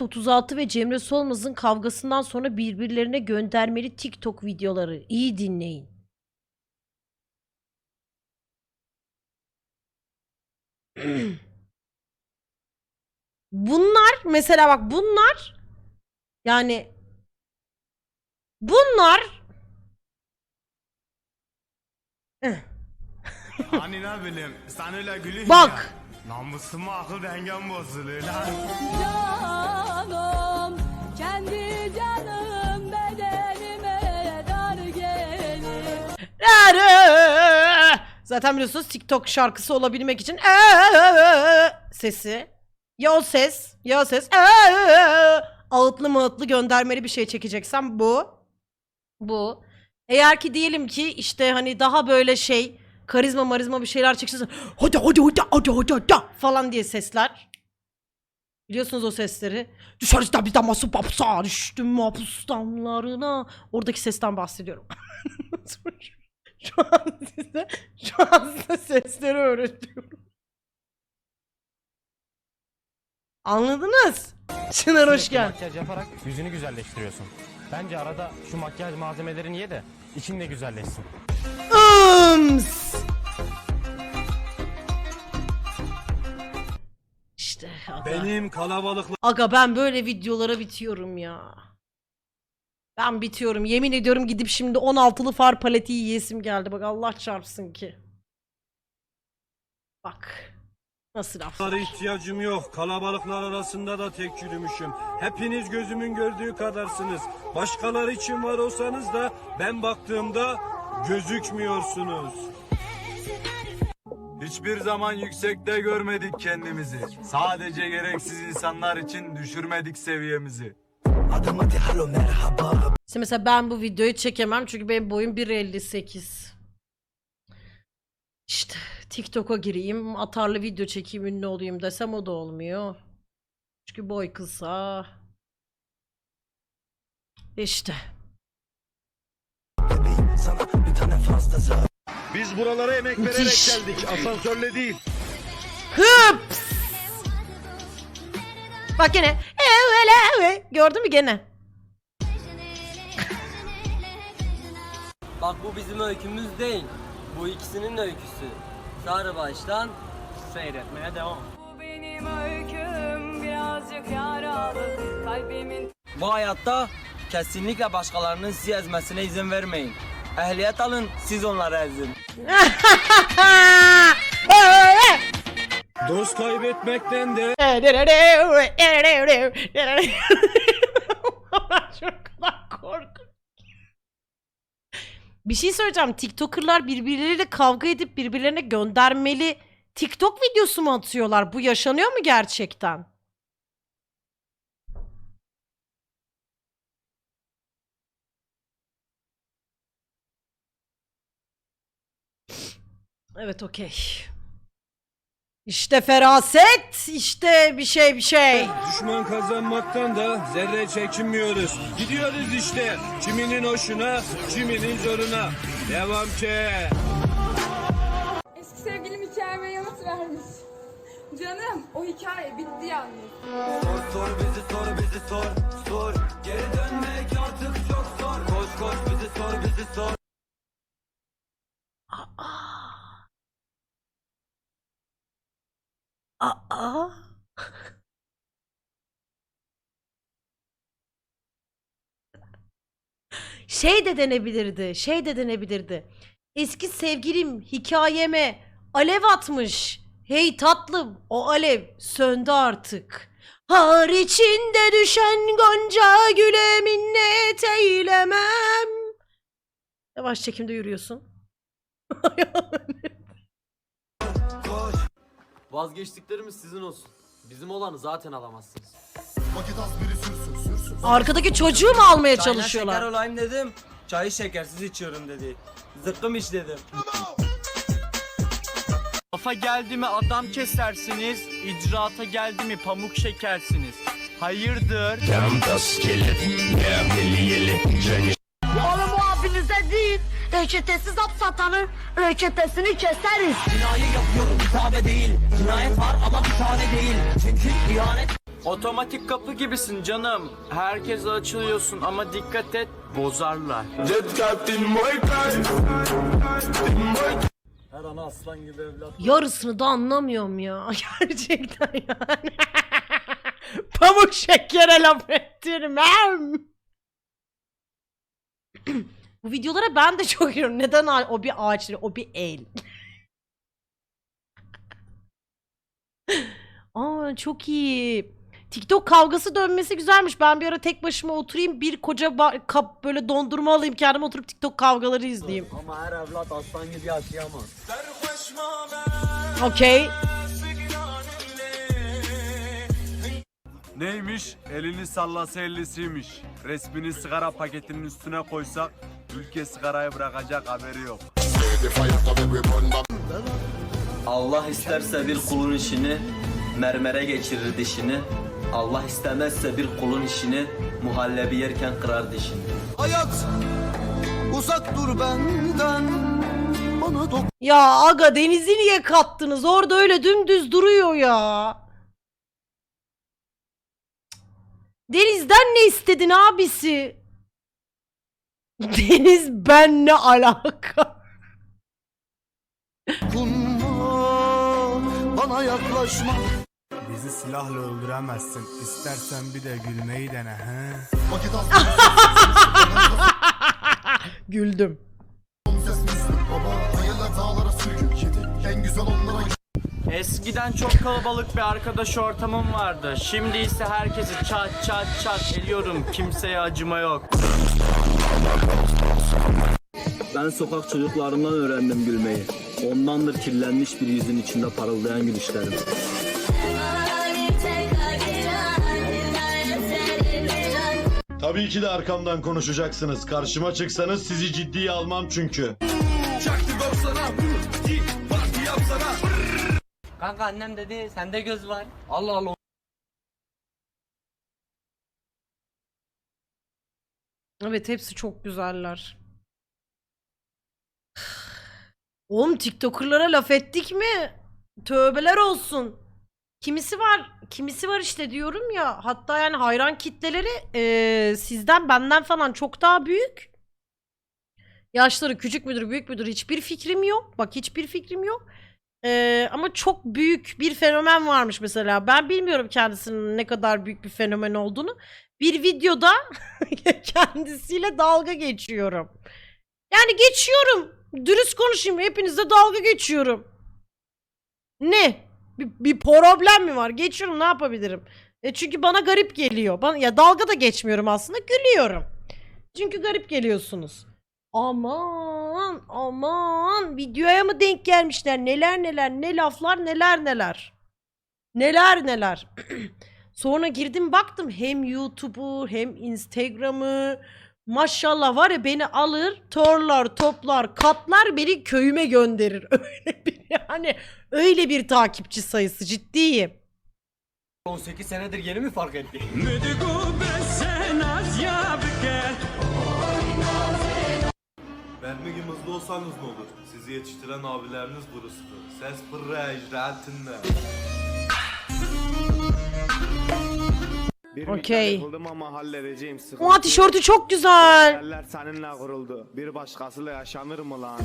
Murat 36 ve Cemre Solmaz'ın kavgasından sonra birbirlerine göndermeli TikTok videoları. İyi dinleyin. Bunlar mesela bak bunlar yani bunlar Hani ne bileyim sen öyle gülüyorsun Bak. ya. Namusuma akıl dengem bozuluyor lan. Zaten biliyorsunuz TikTok şarkısı olabilmek için eee sesi. Ya o ses, ya o ses. Ağıtlı mağıtlı göndermeli bir şey çekeceksem bu. Bu. Eğer ki diyelim ki işte hani daha böyle şey karizma marizma bir şeyler çekeceksen hadi hadi hadi hadi hadi hadi falan diye sesler. Biliyorsunuz o sesleri. Dışarıda bir daması papsa düştüm mahpus damlarına. Oradaki sesten bahsediyorum. Şu an size, şu an size sesleri öğretiyorum. Anladınız? Çınar hoş geldin. Makyaj yaparak yüzünü güzelleştiriyorsun. Bence arada şu makyaj malzemelerini ye de için de güzelleşsin. Ims. İşte aga. Benim kalabalıkla Aga ben böyle videolara bitiyorum ya. Ben bitiyorum. Yemin ediyorum gidip şimdi 16'lı far paleti yiyesim geldi. Bak Allah çarpsın ki. Bak. Nasıl laflar. ihtiyacım yok. Kalabalıklar arasında da tek yürümüşüm. Hepiniz gözümün gördüğü kadarsınız. Başkaları için var olsanız da ben baktığımda gözükmüyorsunuz. Hiçbir zaman yüksekte görmedik kendimizi. Sadece gereksiz insanlar için düşürmedik seviyemizi. İşte mesela ben bu videoyu çekemem çünkü benim boyum 1.58. İşte TikTok'a gireyim, atarlı video çekeyim, ünlü olayım desem o da olmuyor. Çünkü boy kısa. İşte. Biz buralara emek Müthiş. geldik. Asansörle değil. Hıps! Bak gene. Gördün mü gene? Bak bu bizim öykümüz değil. Bu ikisinin öyküsü. Sarı baştan seyretmeye devam. Bu benim öyküm birazcık yaralı kalbimin Bu hayatta kesinlikle başkalarının sizi ezmesine izin vermeyin. Ehliyet alın, siz onları ezin. Dost kaybetmekten de Çok. Bir şey söyleyeceğim. TikToker'lar birbirleriyle kavga edip birbirlerine göndermeli TikTok videosu mu atıyorlar? Bu yaşanıyor mu gerçekten? Evet okey. İşte feraset, işte bir şey bir şey. düşman kazanmaktan da zerre çekinmiyoruz. Gidiyoruz işte. Kiminin hoşuna, kiminin zoruna. Devam ki. Eski sevgilim hikayeme yanıt vermiş. Canım o hikaye bitti yalnız. Sor sor bizi sor bizi sor sor. Geri dönmek artık çok zor. Koş koş bizi sor bizi sor. Aa. Şey de denebilirdi. Şey de denebilirdi. Eski sevgilim hikayeme alev atmış. Hey tatlım o alev söndü artık. Har içinde düşen gonca güle minnet eylemem. Yavaş çekimde yürüyorsun. Vazgeçtiklerimiz sizin olsun. Bizim olanı zaten alamazsınız. Arkadaki çocuğu mu almaya çalışıyorlar? şeker olayım dedim. Çayı şekersiz içiyorum dedi. Zıkkım iç dedim. Lafa geldi mi adam kesersiniz, icraata geldi mi pamuk şekersiniz. Hayırdır? Oğlum bu abinize değil reçetesiz hap satanın reçetesini keseriz. Otomatik kapı gibisin canım. Herkese açılıyorsun ama dikkat et bozarlar. Her ana aslan gibi evlat. Yarısını da anlamıyorum ya. Gerçekten yani. Pamuk şekere laf ettirmem. Bu videolara ben de çok giriyorum. Neden o bir ağaç değil, o bir el. Aa çok iyi. TikTok kavgası dönmesi güzelmiş. Ben bir ara tek başıma oturayım bir koca kap böyle dondurma alayım kendime oturup TikTok kavgaları izleyeyim. Ama her evlat aslan gibi yaşayamaz. Okey. Neymiş? Elini sallasa ellisiymiş. Resmini sigara paketinin üstüne koysak ülke sigarayı bırakacak haberi yok. Allah isterse bir kulun işini mermere geçirir dişini. Allah istemezse bir kulun işini muhallebi yerken kırar dişini. Hayat uzak dur benden Ya aga denizi niye kattınız? Orada öyle dümdüz duruyor ya. Denizden ne istedin abisi? Deniz ben ne alaka? Bana yaklaşma Bizi silahla öldüremezsin. İstersen bir de gülmeyi dene he. Güldüm. Eskiden çok kalabalık bir arkadaş ortamım vardı. Şimdi ise herkesi çat çat çat eliyorum. Kimseye acıma yok. Ben sokak çocuklarımdan öğrendim gülmeyi. Ondandır kirlenmiş bir yüzün içinde parıldayan gülüşlerim. Tabii ki de arkamdan konuşacaksınız. Karşıma çıksanız sizi ciddiye almam çünkü. Kanka annem dedi sende göz var. Allah Allah. Evet hepsi çok güzeller. Oğlum TikToker'lara laf ettik mi? Tövbeler olsun. Kimisi var, kimisi var işte diyorum ya. Hatta yani hayran kitleleri eee, sizden benden falan çok daha büyük. Yaşları küçük müdür, büyük müdür hiçbir fikrim yok. Bak hiçbir fikrim yok. Eee, ama çok büyük bir fenomen varmış mesela. Ben bilmiyorum kendisinin ne kadar büyük bir fenomen olduğunu. Bir videoda kendisiyle dalga geçiyorum. Yani geçiyorum. Dürüst konuşayım. Hepinizle dalga geçiyorum. Ne? Bir, bir problem mi var? Geçiyorum ne yapabilirim? E çünkü bana garip geliyor. Bana, ya dalga da geçmiyorum aslında. Gülüyorum. Çünkü garip geliyorsunuz. Aman aman videoya mı denk gelmişler? Neler neler ne laflar neler neler. Neler neler. Sonra girdim baktım hem YouTube'u hem Instagram'ı maşallah var ya beni alır torlar toplar katlar beni köyüme gönderir. Öyle bir yani öyle bir takipçi sayısı ciddiyim. 18 senedir yeni mi fark etti? Mermi gibi hızlı olsanız ne olur? Sizi yetiştiren abileriniz burasıdır. Ses pırra icraatinde. Okey. ama halledeceğim sıkıntı. Oha tişörtü çok güzel. Hayaller seninle kuruldu. Bir başkasıyla yaşanır mı lan?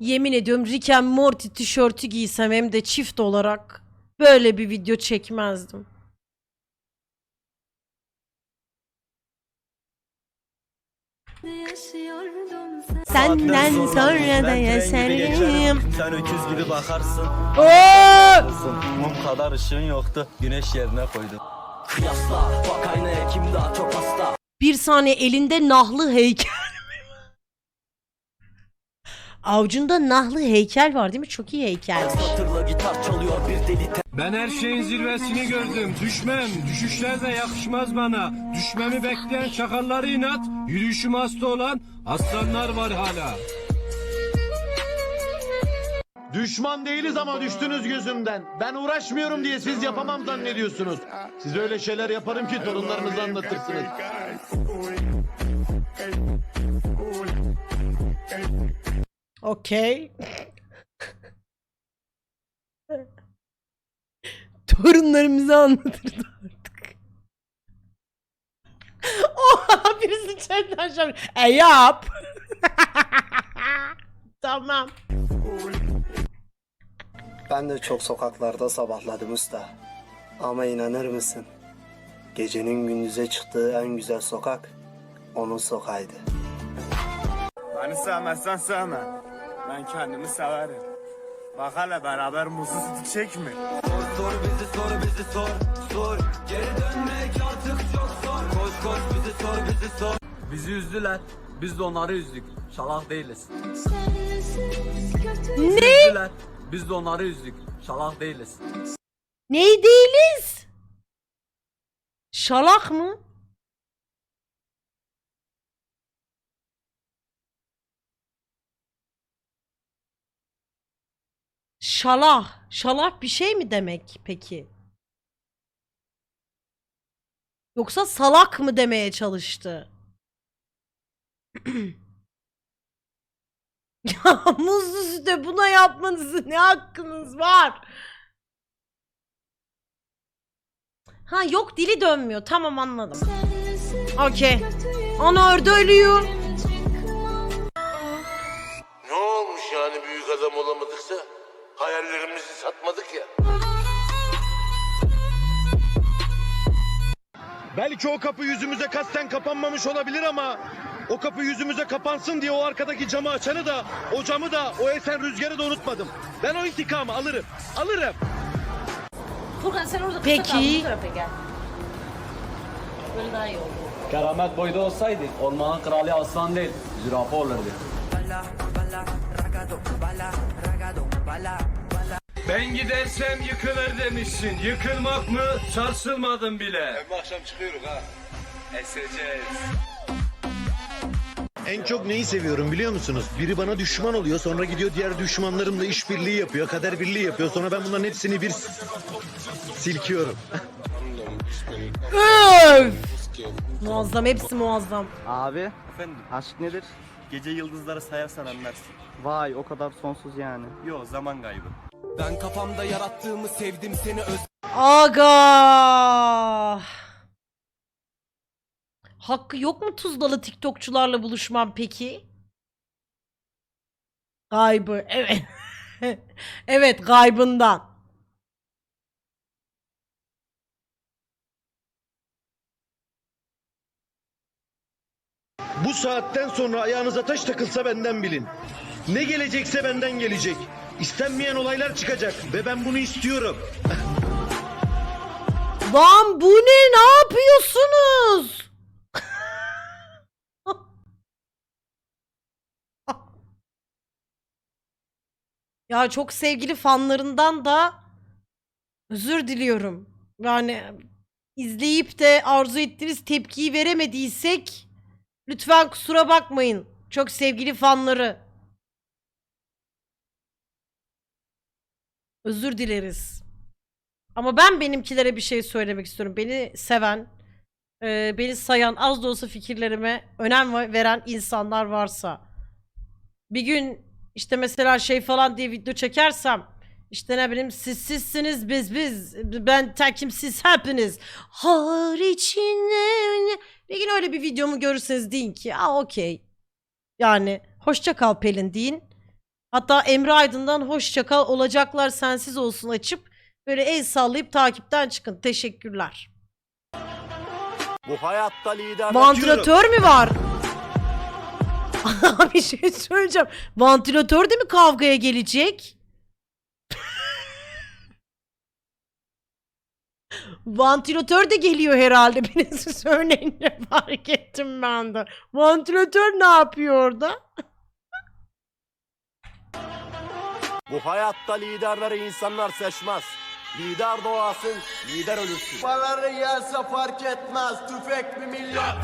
Yemin ediyorum Rick and Morty tişörtü giysem hem de çift olarak böyle bir video çekmezdim. Senden sonra da yaşarım. Sen öküz gibi bakarsın. Mum kadar ışığın yoktu. Güneş yerine koydum. Kıyasla bak aynaya kim daha çok hasta. Bir saniye elinde nahlı heykel. Avucunda nahlı heykel var değil mi? Çok iyi heykel. Satırla gitar çalıyor bir deli Ben her şeyin zirvesini gördüm. Düşmem, düşüşler de yakışmaz bana. Düşmemi bekleyen çakalları inat, yürüyüşüm hasta olan aslanlar var hala. Düşman değiliz ama düştünüz gözümden. Ben uğraşmıyorum diye siz yapamam zannediyorsunuz. Siz öyle şeyler yaparım ki torunlarınıza anlatırsınız. Torunlarımıza anlatırdı artık. Oha birisi chatten yapmış. E yap. tamam. Ben de çok sokaklarda sabahladım usta. Ama inanır mısın? Gecenin gündüze çıktığı en güzel sokak onun sokağıydı. Beni sevmezsen sevme. Ben kendimi severim. Bak hele beraber sütü çek mi? Bizi üzdüler. Biz de onları üzdük. Şalak değiliz. Ne? Üzdüler. Biz de onları üzdük. Şalak değiliz. Ney değiliz? Şalak mı? Şalah. Şalah bir şey mi demek peki? Yoksa salak mı demeye çalıştı? ya muzlu süte buna yapmanızın ne hakkınız var? Ha yok dili dönmüyor. Tamam anladım. Okey. Ana orada ölüyor. Hayallerimizi satmadık ya. Belki o kapı yüzümüze kasten kapanmamış olabilir ama o kapı yüzümüze kapansın diye o arkadaki camı açanı da o camı da o esen rüzgarı da unutmadım. Ben o intikamı alırım. Alırım. Furkan sen orada Peki. tarafa gel. Böyle daha iyi oldu. Keramet boyda olsaydı ormanın kralı aslan değil, zürafa olurdu. Ben gidersem yıkılır demişsin. Yıkılmak mı? Sarsılmadım bile. akşam çıkıyoruz ha. Eseceğiz. En çok neyi seviyorum biliyor musunuz? Biri bana düşman oluyor sonra gidiyor diğer düşmanlarımla işbirliği yapıyor, kader birliği yapıyor. Sonra ben bunların hepsini bir silkiyorum. Öf! Muazzam hepsi muazzam. Abi Efendim, aşk nedir? gece yıldızları sayarsan anlarsın. Vay o kadar sonsuz yani. Yo zaman kaybı. Ben kafamda yarattığımı sevdim seni öz... Aga. Hakkı yok mu Tuzlalı TikTokçularla buluşmam peki? Gaybı evet. evet gaybından. Bu saatten sonra ayağınıza taş takılsa benden bilin. Ne gelecekse benden gelecek. İstenmeyen olaylar çıkacak ve ben bunu istiyorum. Lan bu ne? Ne yapıyorsunuz? ya çok sevgili fanlarından da özür diliyorum. Yani izleyip de arzu ettiğiniz tepkiyi veremediysek lütfen kusura bakmayın. Çok sevgili fanları. Özür dileriz. Ama ben benimkilere bir şey söylemek istiyorum. Beni seven, e, beni sayan, az da olsa fikirlerime önem ve- veren insanlar varsa. Bir gün işte mesela şey falan diye video çekersem işte ne bileyim siz sizsiniz biz biz. Ben tekim siz hepiniz. Hariçinde bir gün öyle bir videomu görürseniz deyin ki aa okey. Yani hoşça kal Pelin. deyin hatta Emre Aydın'dan hoşça kal olacaklar sensiz olsun açıp Böyle el sallayıp takipten çıkın. Teşekkürler. Bu hayatta lider Vantilatör mü var? bir şey söyleyeceğim. Vantilatör de mi kavgaya gelecek? Vantilatör de geliyor herhalde. Birisi söyleyince fark ettim ben de. Vantilatör ne yapıyor orada? Bu hayatta liderleri insanlar seçmez. Lider doğasın, lider ölürsün. Baları yerse fark etmez. Tüfek mi millet?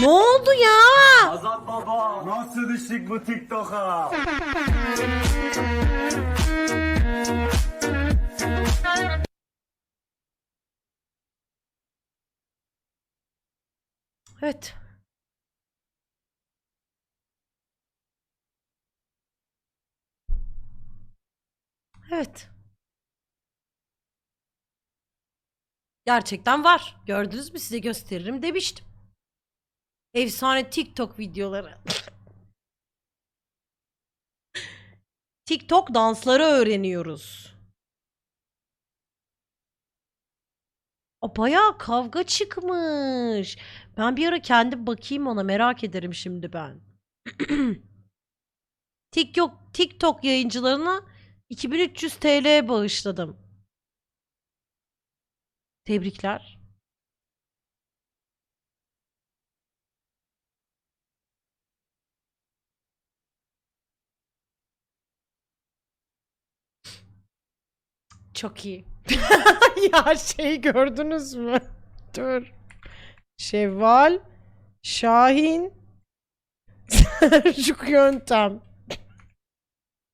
Ne oldu ya? Azat baba, nasıl düştük bu TikTok'a? Evet. Evet. Gerçekten var. Gördünüz mü size gösteririm demiştim. Efsane TikTok videoları. TikTok dansları öğreniyoruz. O bayağı kavga çıkmış. Ben bir ara kendim bakayım ona merak ederim şimdi ben. TikTok TikTok yayıncılarına 2300 TL bağışladım. Tebrikler. Çok iyi. ya şey gördünüz mü? Dur. Şevval, Şahin, Selçuk Yöntem.